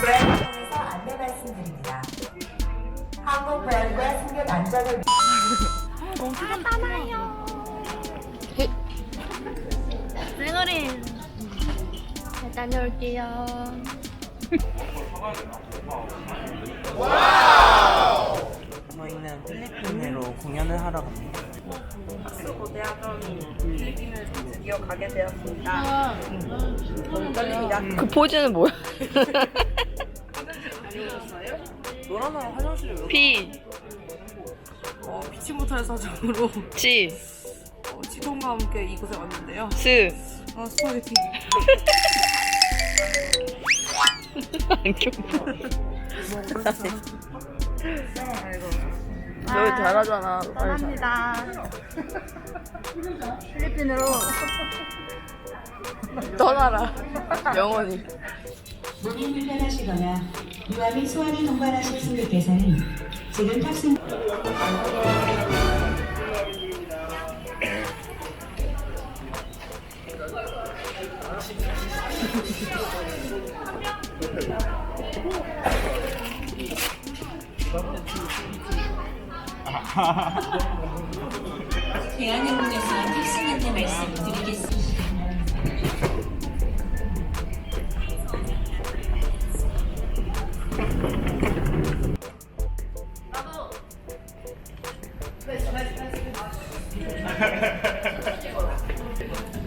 브랜드에서 안내 말씀드립니다. 한국 브랜드의 승객 안전을 위- 쌩얼인 잘 다녀올게요. 저희는 필리핀으로 공연을 하러 갑니다. 학수고대학원 필리핀을 드디어 가게 되었습니다. 너무 떨립니다. 그 포즈는 뭐야? 노란 사람 화장실에 왜 피, 어, 피치 못할 사정으로 치, 어, 지동과 함께 이곳에 왔는데요. 스. 어, 스파게티. 너 잘하잖아. 빨리 잘. 떠납니다. 필리핀으로 떠나라. 영원히. 문이 불편하시거나 유아 및 소아를 동반하실 승객께서는 지금 탑승 대한항공에서 안내 말씀드리겠습니다.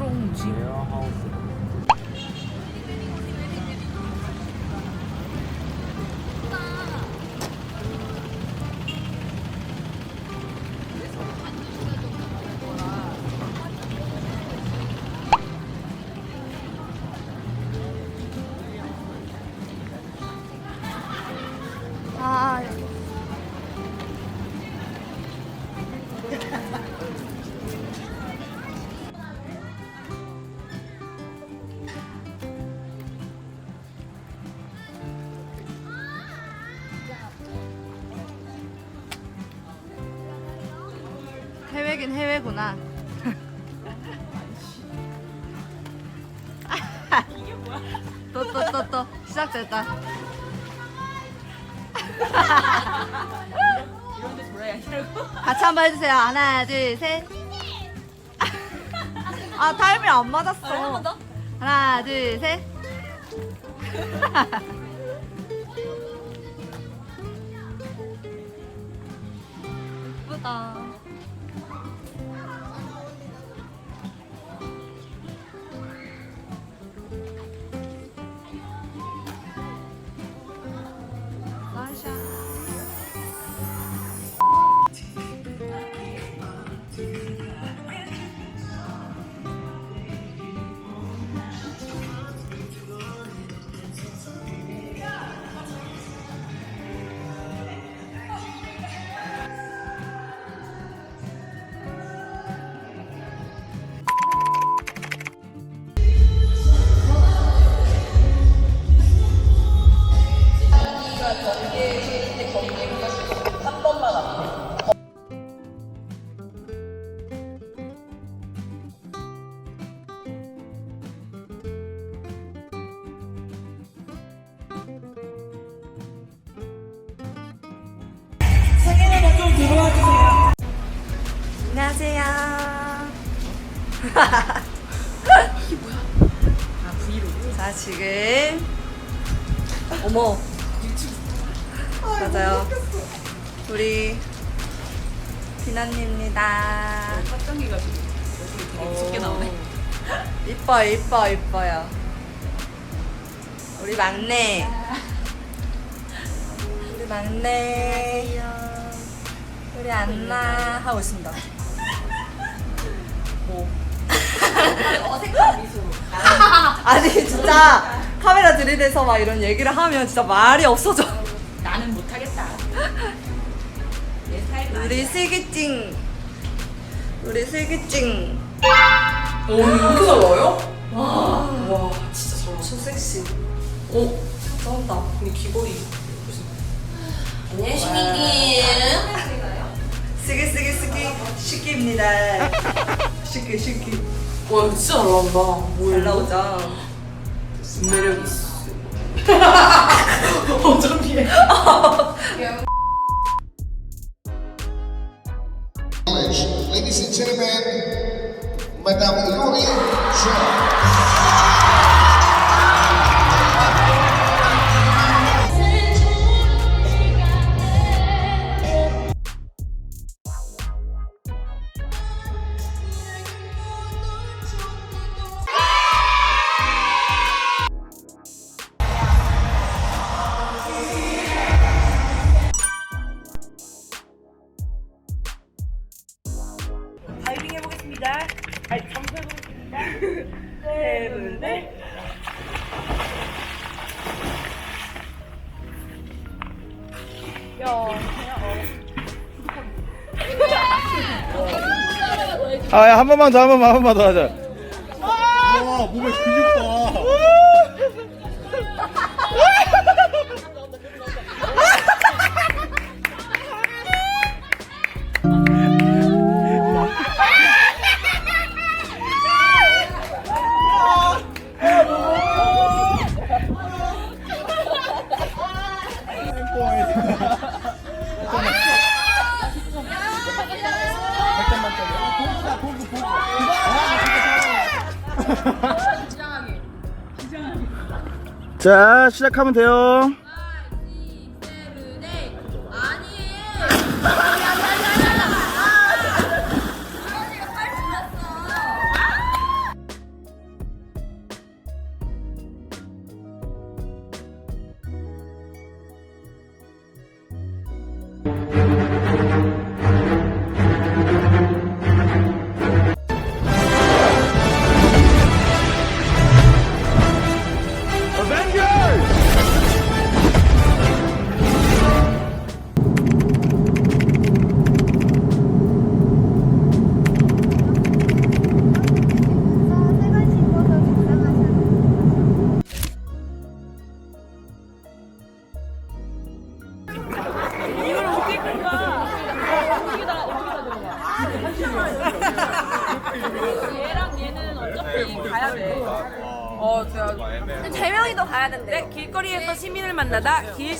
스트 해외긴 해외구나. 이게 뭐야? 또 또 또 또 시작됐다. 같이 한번 해주세요. 하나, 둘, 셋. 아, 타이밍 안 맞았어. 한번 더? 하나, 둘, 셋. 예쁘다. 자 지금. 어머. 맞아요. 우리 비나님입니다. 쉽게 나오네. 이뻐 이뻐 이뻐요. 우리 막내. 우리 막내. 우리 안나 하고 있습니다 뭐. 어색한 미소. 아니 진짜 카메라 들이대서 막 이런 얘기를 하면 진짜 말이 없어져. 나는 못하겠다. 내 스타일 우리 슬기찡. 우리 슬기찡. 오 이렇게 잘 나와요? 와. 진짜 잘 나와. 저 섹시. 오 쩐다. 근데 귀걸이 쓰기 시기 시기 와 진짜 잘 나온다. 뭐야 잘 나오자 매력 있어. 어쩜 이해? Ladies and gentlemen, Madame Yuri Shaw. 보겠습니다. 아니 점프해보겠습니다. 네, 네. 아, 야, 한 번만 더, 한 번만, 한 번만 더 하자. 와, 몸에 근육 봐. 자, 시작하면 돼요.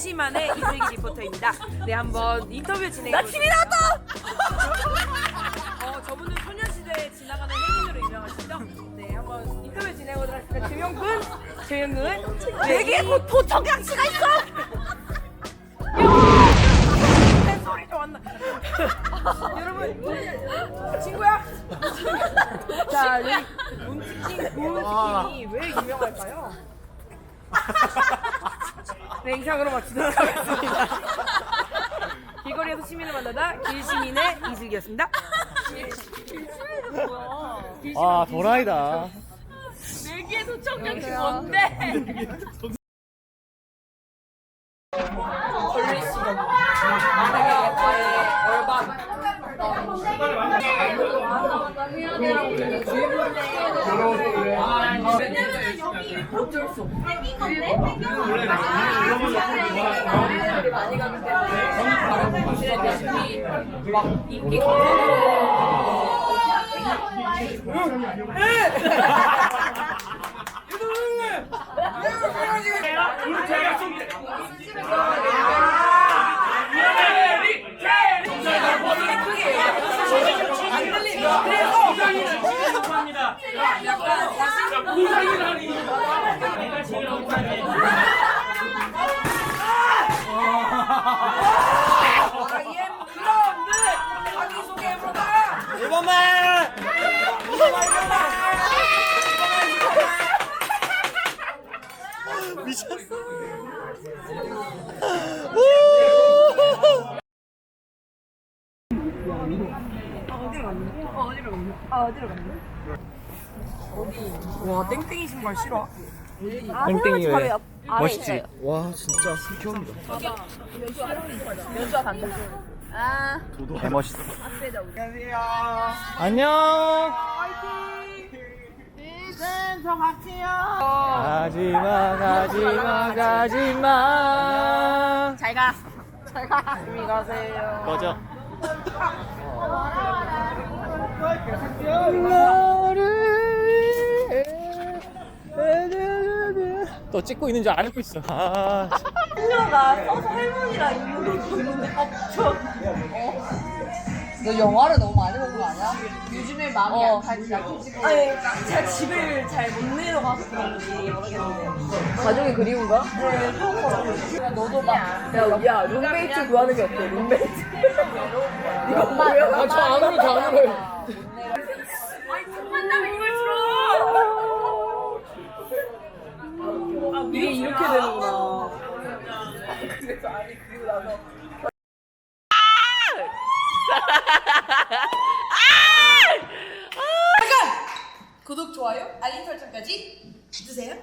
2시 만에 이슬기 리포터입니다. 네, 한번 인터뷰 진행해 보겠습니다. 나왔다! 어, 저분은 소녀시대에 지나가는 행인으로 유명하시죠? 네, 한번 인터뷰 진행해 보도록 하겠습니다. 김용근, 조영근. 되게 곧 보통 양치가 있어! 여러분, 친구야? 자, 이 문치킨, 문치킨이 왜 유명할까요? 냉상으로 마치도록 하겠습니다. 길거리에서 시민을 만나다 길시민의 이슬기였습니다. 길시민은 뭐야? 아 도라이다. 내기의 도청력이 뭔데? 얼반. 어쩔 수 없어. 생긴 건데? 생긴 원래 건데? 아, 이런 거 좋아하는 많이 가기 때문에 저는 다른 분들의 열심히 막 인기 검색으로 유동님! 우리 제가 좀 와 땡땡이 신발 싫어. 땡땡이 왜? 멋있지? 와 진짜 귀엽니다. 개 멋있어. 안녕. 가지마 가지마 가지마. 잘 가. 잘 가. 조심히 가세요. 꺼져. 또 찍고 있는 줄 알고 있어. 아, 너 영화를 너무 많이 보는 거 아니야? 요즘에 마음이 약하지 약해지고 아니 제가 집을 잘 못 내려가서 그런지 모르겠는데. 가족이 그리운가? 네 처음 봐요. 너도 막 야, 야 룸메이트 구하는 게 어때? 룸메이트. 이거 엄마 뭐야? 엄마 저 안으로 저 안으로. 만나면 이걸 들어. 아, 이게 이렇게 되는구나. 그래서 아니 그리고 나서 구독 좋아요 알림 설정까지 주세요.